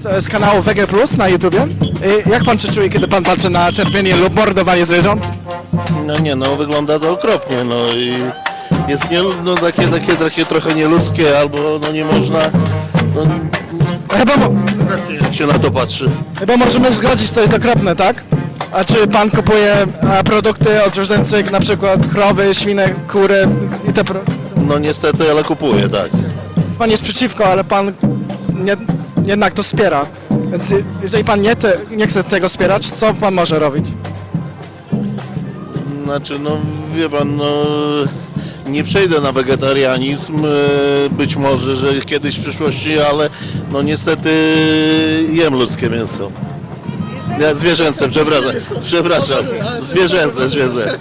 z, kanału Wege Plus na YouTubie. I jak pan się czuje, kiedy pan patrzy na cierpienie lub mordowanie zwierząt? No nie, no wygląda to okropnie, no i jest nie, no, takie, takie, takie trochę nieludzkie, albo no nie można, no, Chyba, mo- jak się na to patrzy. chyba możemy zgodzić, to jest okropne, tak? A czy pan kupuje e, produkty od zwierzęcych, na przykład krowy, świny, kury i te pro... No niestety, ale kupuję, tak. Więc pan jest przeciwko, ale pan nie, jednak to wspiera. Więc je- jeżeli pan nie, te, nie chce tego wspierać, co pan może robić? Znaczy, no wie pan, no nie przejdę na wegetarianizm, e, być może, że kiedyś w przyszłości, ale no niestety jem ludzkie mięso. Zwierzęce, przepraszam, przepraszam, zwierzęce, zwierzę.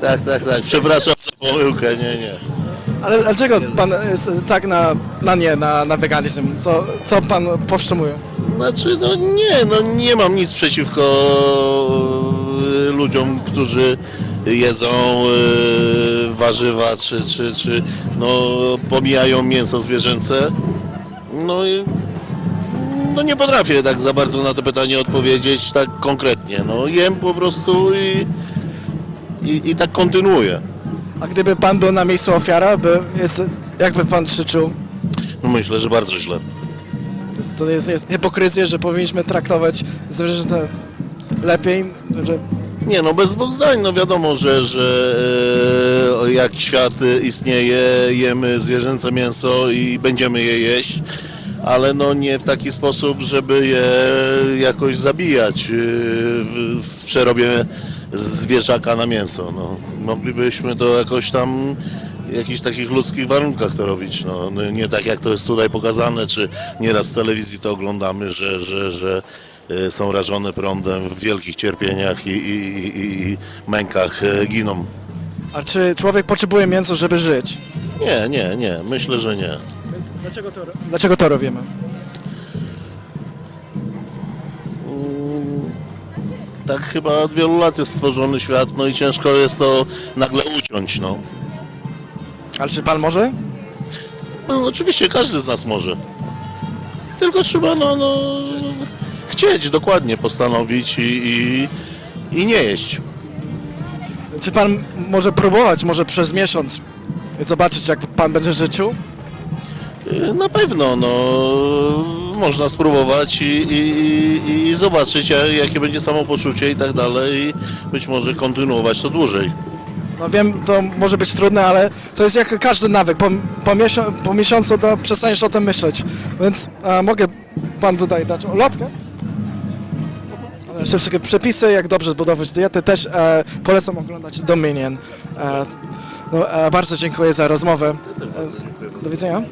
Tak, tak, tak, przepraszam za pomyłkę, nie, nie. Ale dlaczego pan jest tak na, na nie, na, na weganizm? Co, co pan powstrzymuje? Znaczy, no nie, no nie mam nic przeciwko e, ludziom, którzy jedzą e, warzywa, czy, czy, czy no, pomijają mięso zwierzęce. No i no nie potrafię tak za bardzo na to pytanie odpowiedzieć tak konkretnie. No jem po prostu i, i, i tak kontynuuję. A gdyby pan był na miejscu ofiara, by jest, jakby pan czuł? No myślę, że bardzo źle. Jest- To jest, jest hipokryzja, że powinniśmy traktować zwierzęta lepiej, że Nie no, bez dwóch zdań, no wiadomo, że, że e, jak świat istnieje, jemy zwierzęce mięso i będziemy je jeść, ale no nie w taki sposób, żeby je jakoś zabijać e, w, w przerobie zwierzaka na mięso. No, moglibyśmy to jakoś tam w jakichś takich ludzkich warunkach to robić. No, no, nie tak jak to jest tutaj pokazane, czy nieraz w telewizji to oglądamy, że, że, że e, są rażone prądem w wielkich cierpieniach i, i, i, i mękach e, giną. A czy człowiek potrzebuje mięsa, żeby żyć? Nie, nie, nie, myślę, że nie. Więc dlaczego to, dlaczego to robimy? Tak chyba od wielu lat jest stworzony świat, no i ciężko jest to nagle uciąć, no. Ale czy pan może? no oczywiście każdy z nas może. Tylko trzeba, no, no chcieć dokładnie postanowić i, i, i nie jeść. Czy pan może próbować, może przez miesiąc zobaczyć, jak pan będzie? Y, Na pewno, no, można spróbować i, i, i, zobaczyć, ja- jakie będzie samopoczucie i tak dalej i być może kontynuować to dłużej. No wiem, to może być trudne, ale to jest jak każdy nawyk. Po, po, miesiąc, po miesiącu to przestaniesz o tym myśleć. Więc e, mogę pan tutaj dać ulotkę. Ale Jeszcze wszystkie przepisy, jak dobrze zbudować dietę, też e, polecam oglądać Dominion. E, no, e, bardzo dziękuję za rozmowę. E, do widzenia.